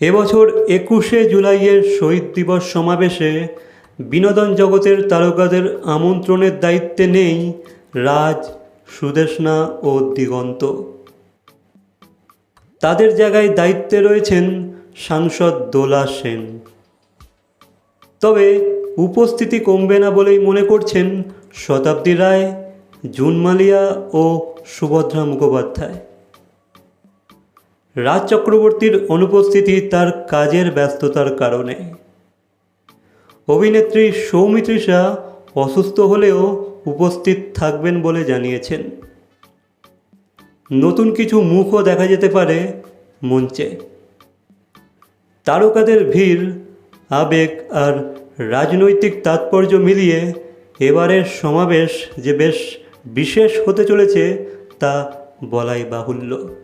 এবছর একুশে জুলাইয়ের শহীদ দিবস সমাবেশে বিনোদন জগতের তারকাদের আমন্ত্রণের দায়িত্বে নেই রাজ, সুদেষ্ণা ও দিগন্ত। তাদের জায়গায় দায়িত্বে রয়েছেন সাংসদ দোলা সেন। তবে উপস্থিতি কমবে না বলেই মনে করছেন শতাব্দী রায় জুন মালিয়া ও সুভদ্রা মুখোপাধ্যায়। রাজ চক্রবর্তীর অনুপস্থিতি তার কাজের ব্যস্ততার কারণে। অভিনেত্রী সৌমিত্রিষা অসুস্থ হলেও উপস্থিত থাকবেন বলে জানিয়েছেন। নতুন কিছু মুখও দেখা যেতে পারে মঞ্চে। তারকাদের ভিড়, আবেগ আর রাজনৈতিক তাৎপর্য মিলিয়ে এবারের সমাবেশ যে বেশ বিশেষ হতে চলেছে তা বলাই বাহুল্য।